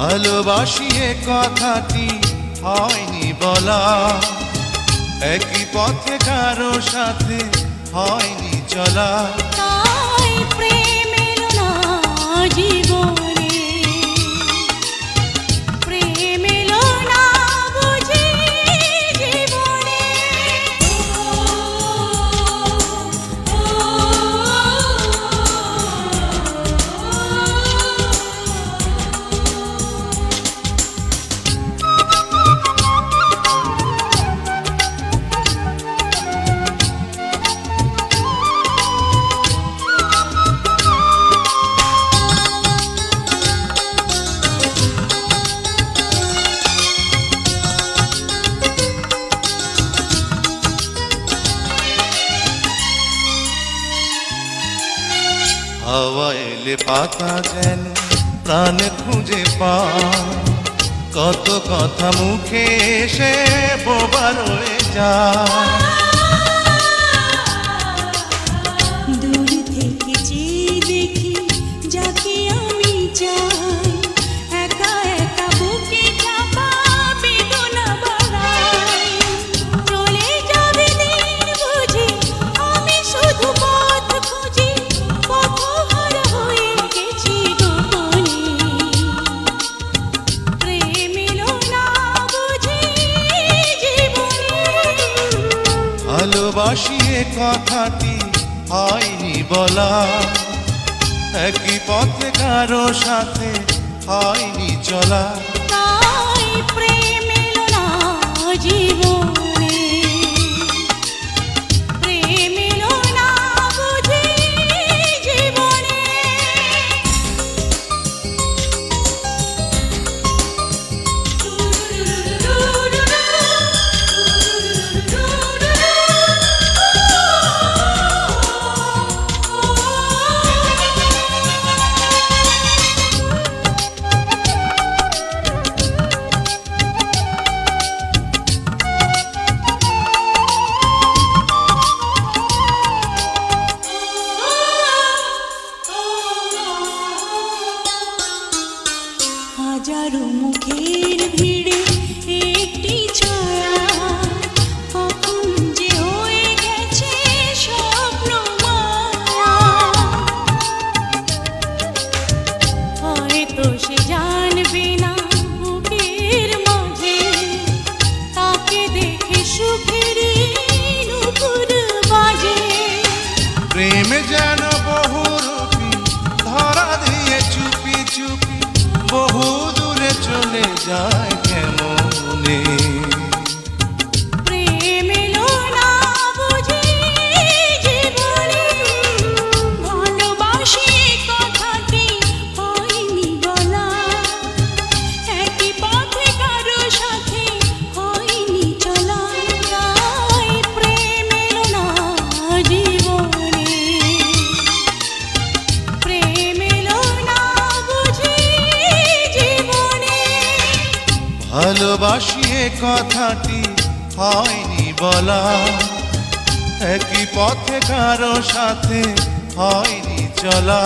ভালোবাসি এ কথাটি হয়নি বলা। একই পথে কারও সাথে হয়নি চলা। এলে পাতা যেন প্রাণ খুঁজে পায়। কত কথা মুখে এসে বোবা রয়ে যায়। ভালোবাসি এ কথাটি হয়নি বলা। একই পথে কারও সাথে হয়নি চলা। হয়তো সে জানবে মাঝে। প্রেম চুপি চুপি বহু দূরে চলে যায় কেমনে? ভালোবাসি এ কথাটি হয়নি বলা। একই পথে কারও সাথে হয়নি চলা।